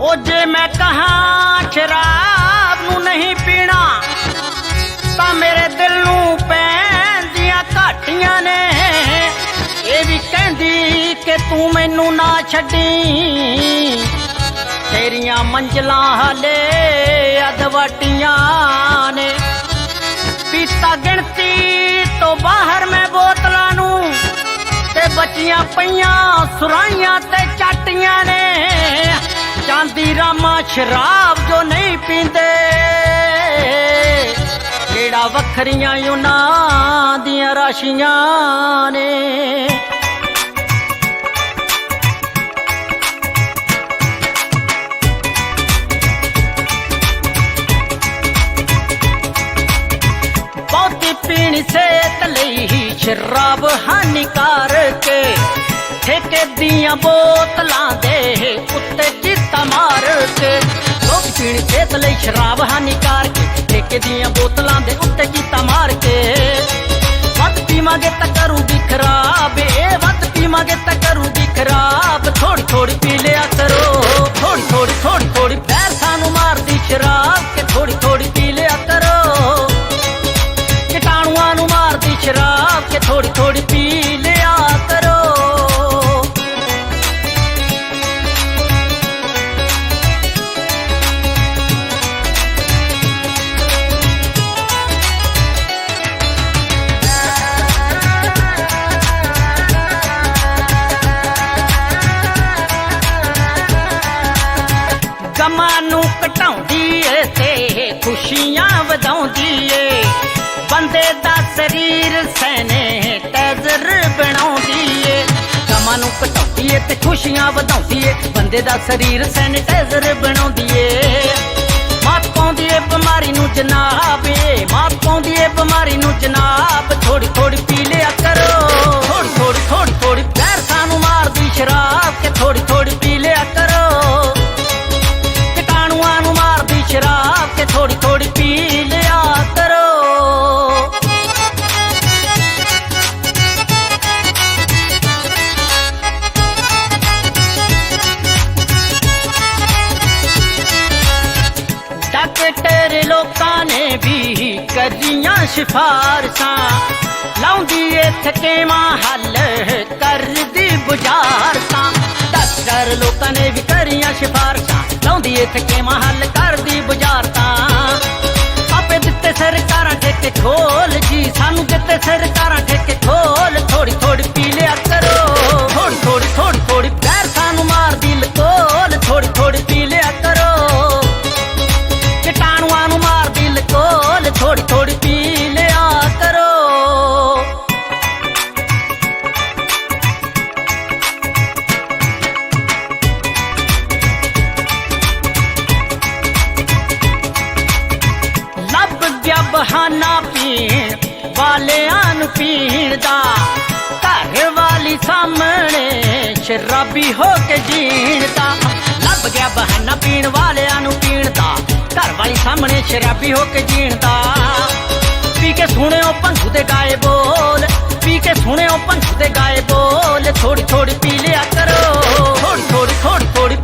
ਉਹ ਜੇ ਮੈਂ ਕਹਾਂ ਸ਼ਰਾਬ ਨੂੰ ਨਹੀਂ ਪੀਣਾ, ਤਾਂ ਮੇਰੇ ਦਿਲ ਨੂੰ ਪੈਂਦੀਆਂ ਘਾਟੀਆਂ ਨੇ। ਇਹ ਵੀ ਕਹਿੰਦੀ ਕਿ ਤੂੰ ਮੈਨੂੰ ਨਾ ਛੱਡੀ, ਤੇਰੀਆਂ ਮੰਜ਼ਲਾਂ ਹਲੇ ਅਦਵਾਟੀਆਂ ਨੇ। ਪੀਤਾ ਗਿਣਤੀ ਤੋਂ ਬਾਹਰ ਮੈਂ ਬੋਤਲਾਂ ਨੂੰ, ਤੇ ਬੱਚੀਆਂ ਪਈਆਂ ਸੁਰਾਈਆਂ ਤੇ ਚਾਟੀਆਂ ਨੇ। ਚਾਂਦੀ ਰਾਮਾ ਸ਼ਰਾਬ ਜੋ ਨਹੀਂ ਪੀਂਦੇ। ਕਿਹੜਾ ਵੱਖਰੀਆਂ ਉਹਨਾਂ ਦੀਆਂ ਰਾਸ਼ੀਆਂ ਨੇ। ਬਹੁਤੀ ਪੀਣੀ ਸਿਹਤ ਲਈ ਸ਼ਰਾਬ ਹਾਨੀਕਾਰਕ ਠੇਕੇ ਦੀਆਂ ਬੋਤਲਾਂ ਦੇ ਉੱਤੇ ਚੀਤਾ ਮਾਰ ਕੇ ਲੋਕ ਪੀਣੀ ਸਿਹਤ ਲਈ ਸ਼ਰਾਬ ਹਾਨੀਕਾਰਕ ਏ। ਠੇਕੇ ਦੀਆਂ ਬੋਤਲਾਂ ਦੇ ਉੱਤੇ ਚੀਤਾ ਮਾਰ ਕੇ ਵੱਧ ਪੀਵਾਂਗੇ ਤਾਂ ਕਰੂਗੀ ਖਰਾਬ, ਏ ਵੱਧ ਪੀਵਾਂਗੇ ਤਾਂ ਕਰੂਗੀ ਖਰਾਬ ਥੋੜੀ ਥੋੜੀ ਪੀ ਲਿਆ ਕਰੋ ਥੋੜੀ ਥੋੜੀ ਥੋੜੀ ਥੋੜੀ ਪੈਸਾ ਨੂੰ ਮਾਰਦੀ ਸ਼ਰਾਬ ਕਿ ਥੋੜੀ ਥੋੜੀ ਪੀ ਲਿਆ ਕਰੋ ਕੀਟਾਣੂਆਂ ਨੂੰ ਮਾਰਦੀ ਸ਼ਰਾਬ ਕੇ ਥੋੜੀ ਥੋੜੀ ਤੇ ਖੁਸ਼ੀਆਂ ਵਧਾਉਂਦੀ ਏ। ਬੰਦੇ ਦਾ ਸਰੀਰ ਸੈਨੀਟਾਈਜ਼ਰ ਬਣਾਉਂਦੀ ਏ। ਮਾਤ ਪਾਉਂਦੀ ਏ, ਬਿਮਾਰੀ ਨੂੰ ਜਨਾਬ ਏ। ਮਾਤ ਪਾਉਂਦੀ ਏ, ਬਿਮਾਰੀ ਨੂੰ ਜਨਾਬ। ਥੋੜੀ ਥੋੜੀ ਪੀ ਲਿਆ ਕਰੋ। ਥੋੜੀ ਥੋੜੀ ਥੋੜੀ ਥੋੜੀ ਪੈਰ ਸਾਨੂੰ ਮਾਰਦੀ ਸ਼ਰਾਬ ਕੇ ਥੋੜੀ ਥੋੜੀ ਪੀ ਲਿਆ ਕਰੋ। ਕੀਟਾਣੂਆਂ ਨੂੰ ਮਾਰਦੀ ਸ਼ਰਾਬ ਕੇ ਥੋੜੀ ਥੋੜੀ ਪੀ ਲਿਆ ਕਰੋ। ਸਿਫਾਰਸ਼ਾਂ ਲਾਉਂਦੀ ਏ ਥਕੇਵਾਂ ਹੱਲ ਕਰਦੀ ਬੁਝਾਰਤਾਂ ਡਾਕਟਰ ਲੋਕਾਂ ਨੇ ਵੀ ਕਰੀਆਂ ਸਿਫਾਰਸ਼ਾਂ, ਲਾਉਂਦੀ ਏ ਥਕੇਵਾਂ ਹੱਲ ਕਰਦੀ ਬੁਝਾਰਤਾਂ ਆਪੇ ਦਿੱਤੇ ਸਰਕਾਰਾਂ ਠੇਕੇ ਖੋਲ ਜੀ, ਸਾਨੂੰ ਦਿੱਤੇ ਸਰਕਾਰਾਂ ਠੇਕੇ ਖੋਲ। ਥੋੜੀ ਥੋੜੀ ਪੀ ਲਿਆ ਕਰੋ ਥੋੜੀ ਥੋੜੀ ਥੋੜੀ ਥੋੜੀ ਪੈਰ ਸਾਨੂੰ ਮਾਰਦੀ ਲਕੋਲ। ਥੋੜੀ ਥੋੜੀ ਪੀ ਲਿਆ ਕਰੋ ਕੀਟਾਣੂਆਂ ਨੂੰ ਮਾਰਦੀ ਲਕੋਲ। ਥੋੜੀ ਥੋੜੀ ਪੀ ਵਾਲਿਆਂ ਨੂੰ ਪੀਣ ਦਾ। ਘਰ ਵਾਲੀ ਸਾਹਮਣੇ ਸ਼ਰਾਬੀ ਹੋ ਕੇ ਜੀਣ ਦਾ। ਲੱਭ ਗਿਆ ਬਹਾਨਾ ਪੀਣ ਵਾਲਿਆਂ ਨੂੰ ਪੀਣ ਦਾ। ਘਰ ਵਾਲੀ ਸਾਹਮਣੇ ਸ਼ਰਾਬੀ ਹੋ ਕੇ ਜੀਣ ਦਾ। ਪੀ ਕੇ ਸੁਣਿਓ ਪੰਛੂ ਦੇ ਗਾਏ ਬੋਲ। ਪੀ ਕੇ ਸੁਣਿਓ ਪੰਛੂ ਦੇ ਗਾਏ ਬੋਲ। ਥੋੜੀ ਥੋੜੀ ਪੀ ਲਿਆ ਕਰੋ। ਥੋੜੀ ਥੋੜੀ ਥੋੜੀ ਥੋੜੀ